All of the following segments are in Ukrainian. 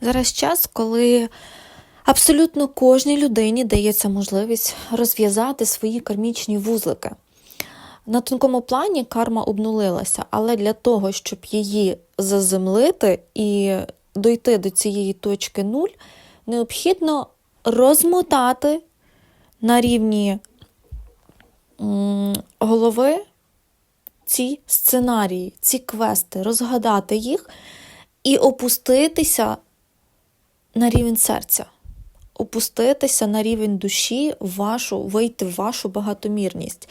Зараз час, коли абсолютно кожній людині дається можливість розв'язати свої кармічні вузлики. На тонкому плані карма обнулилася, але для того, щоб її заземлити і дойти до цієї точки нуль, необхідно розмотати на рівні голови ці сценарії, ці квести, розгадати їх і опуститися на рівень серця, опуститися на рівень душі, вашу, вийти в вашу багатомірність.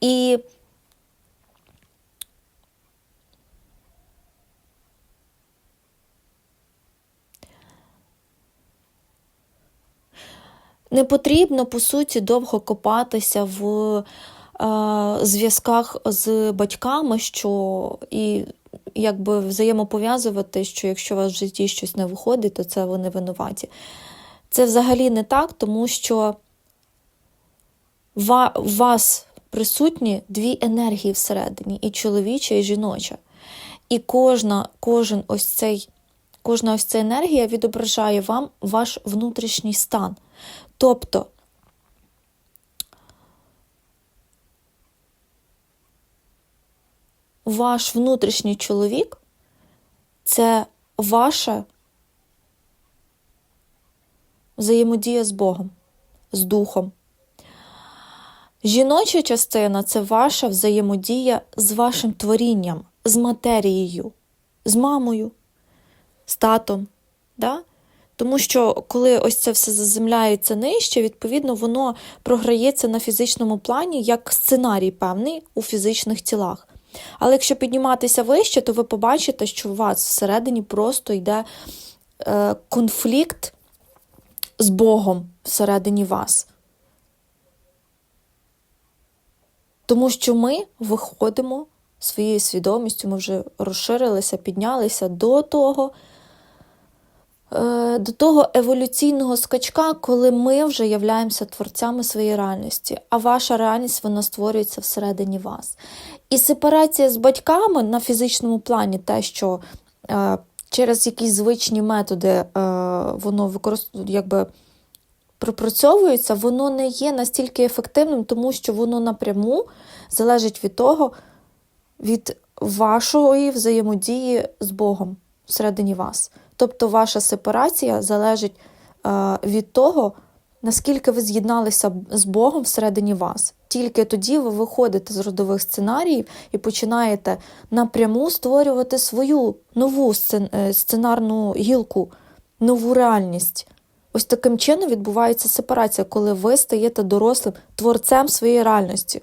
І не потрібно, по суті, довго копатися в е, зв'язках з батьками, що і якби взаємопов'язувати, що якщо у вас в житті щось не виходить, то це вони винуваті. Це взагалі не так, тому що у вас присутні дві енергії всередині, і чоловіча, і жіноча. І кожна, кожен ось цей, кожна ось ця енергія відображає вам ваш внутрішній стан. Тобто, ваш внутрішній чоловік це ваша взаємодія з Богом, з Духом. Жіноча частина це ваша взаємодія з вашим творінням, з матерією, з мамою, з татом. Да? Тому що коли ось це все заземляється нижче, відповідно, воно програється на фізичному плані як сценарій певний у фізичних тілах. Але якщо підніматися вище, то ви побачите, що у вас всередині просто йде е, конфлікт з Богом всередині вас. Тому що ми виходимо своєю свідомістю, ми вже розширилися, піднялися до того, до того еволюційного скачка, коли ми вже являємося творцями своєї реальності, а ваша реальність вона створюється всередині вас. І сепарація з батьками на фізичному плані, те, що е, через якісь звичні методи е, воно використовує, якби пропрацьовується, воно не є настільки ефективним, тому що воно напряму залежить від того, від вашої взаємодії з Богом всередині вас. Тобто ваша сепарація залежить е, від того, наскільки ви з'єдналися з Богом всередині вас. Тільки тоді ви виходите з родових сценаріїв і починаєте напряму створювати свою нову е, сценарну гілку, нову реальність. Ось таким чином відбувається сепарація, коли ви стаєте дорослим творцем своєї реальності.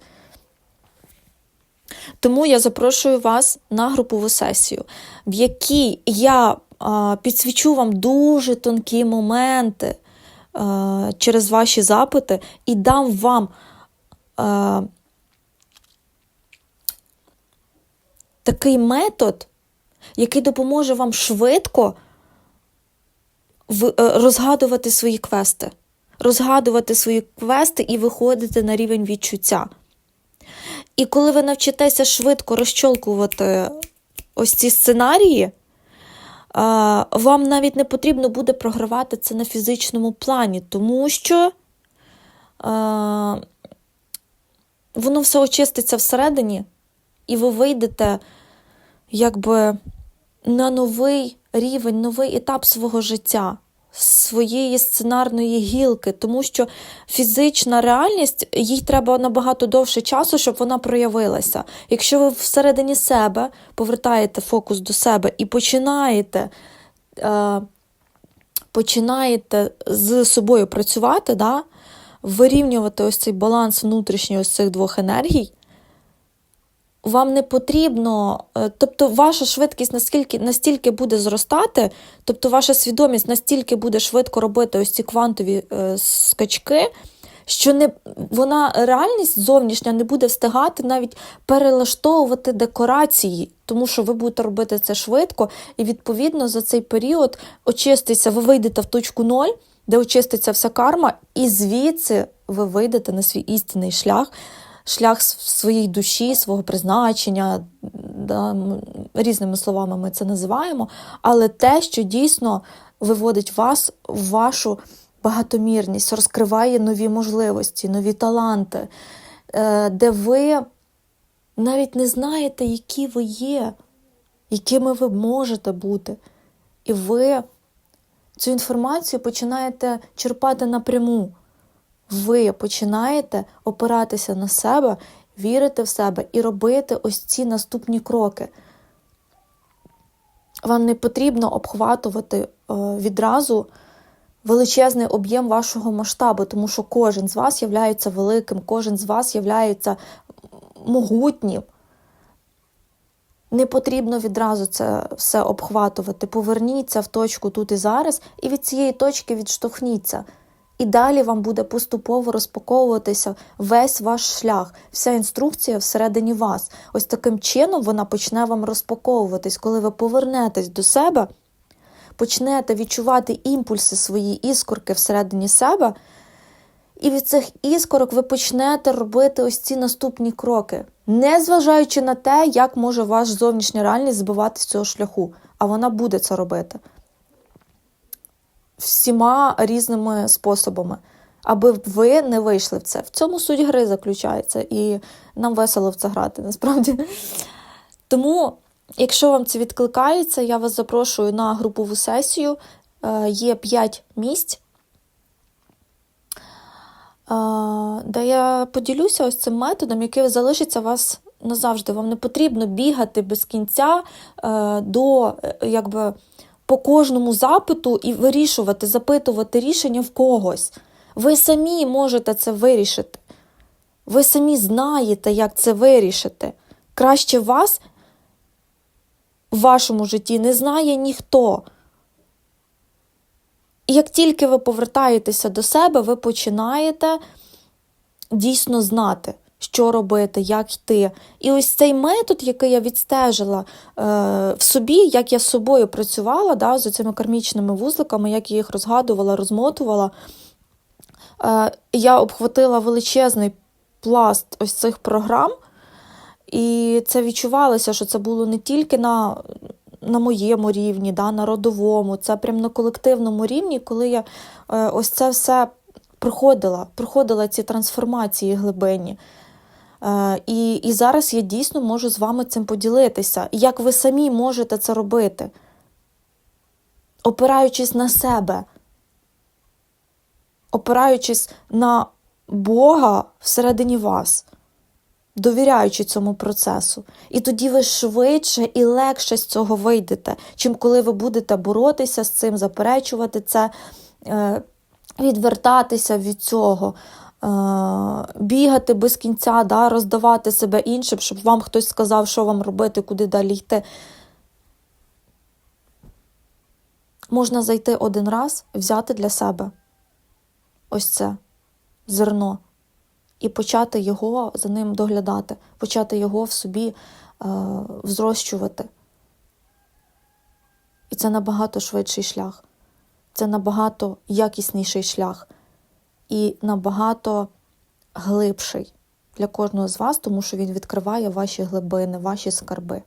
Тому я запрошую вас на групову сесію, в якій я підсвічу вам дуже тонкі моменти через ваші запити і дам вам такий метод, який допоможе вам швидко е, розгадувати свої квести, розгадувати свої квести і виходити на рівень відчуття. І коли ви навчитеся швидко розчолкувати ось ці сценарії, вам навіть не потрібно буде програвати це на фізичному плані, тому що воно все очиститься всередині, і ви вийдете якби на новий рівень, новий етап свого життя, своєї сценарної гілки, тому що фізична реальність їй треба набагато довше часу, щоб вона проявилася. Якщо ви всередині себе повертаєте фокус до себе і починаєте. Е, Починаєте з собою працювати, да? вирівнювати ось цей баланс внутрішній ось цих двох енергій, вам не потрібно, е, тобто ваша швидкість наскільки, настільки буде зростати, тобто ваша свідомість настільки буде швидко робити ось ці квантові е, скачки, що не, вона реальність зовнішня не буде встигати навіть перелаштовувати декорації, тому що ви будете робити це швидко, і відповідно за цей період очиститься, ви вийдете в точку ноль, де очиститься вся карма, і звідси ви вийдете на свій істинний шлях шлях своїй душі, свого призначення, да, різними словами ми це називаємо, але те, що дійсно виводить вас в вашу багатомірність, розкриває нові можливості, нові таланти, е, де ви навіть не знаєте, які ви є, якими ви можете бути. І ви цю інформацію починаєте черпати напряму. Ви починаєте опиратися на себе, вірити в себе і робити ось ці наступні кроки. Вам не потрібно обхватувати е, відразу величезний об'єм вашого масштабу, тому що кожен з вас є великим, кожен з вас є могутнім. Не потрібно відразу це все обхватувати. Поверніться в точку тут і зараз, і від цієї точки відштовхніться. І далі вам буде поступово розпаковуватися весь ваш шлях, вся інструкція всередині вас. Ось таким чином вона почне вам розпаковуватись, коли ви повернетесь до себе, почнете відчувати імпульси свої іскорки всередині себе. І від цих іскорок ви почнете робити ось ці наступні кроки, не зважаючи на те, як може ваш зовнішня реальність збивати з цього шляху, а вона буде це робити всіма різними способами, аби ви не вийшли в це. В цьому суть гри заключається, і нам весело в це грати, насправді. Тому, якщо вам це відкликається, я вас запрошую на групову сесію. Е, Є 5 місць. де я поділюся ось цим методом, який залишиться вас назавжди. Вам не потрібно бігати без кінця е, до е, якби, по кожному запиту і вирішувати, запитувати рішення в когось. Ви самі можете це вирішити. Ви самі знаєте, як це вирішити. Краще вас в вашому житті не знає ніхто. І як тільки ви повертаєтеся до себе, ви починаєте дійсно знати, що робити, як йти. І ось цей метод, який я відстежила е, в собі, як я з собою працювала да, з цими кармічними вузликами, як я їх розгадувала, розмотувала, е, я обхватила величезний пласт ось цих програм. І це відчувалося, що це було не тільки на на моєму рівні, да, на родовому, це прямо на колективному рівні, коли я е, ось це все проходила, проходила ці трансформації глибинні. Е, і, І зараз я дійсно можу з вами цим поділитися. Як ви самі можете це робити, опираючись на себе, опираючись на Бога всередині вас довіряючи цьому процесу. І тоді ви швидше і легше з цього вийдете, чим коли ви будете боротися з цим, заперечувати це, е, відвертатися від цього. Е, бігати без кінця, да, роздавати себе іншим, щоб вам хтось сказав, що вам робити, куди далі йти. Можна зайти один раз, взяти для себе ось це зерно і почати його за ним доглядати, почати його в собі е, взрощувати. І це набагато швидший шлях, це набагато якісніший шлях і набагато глибший для кожного з вас, тому що він відкриває ваші глибини, ваші скарби.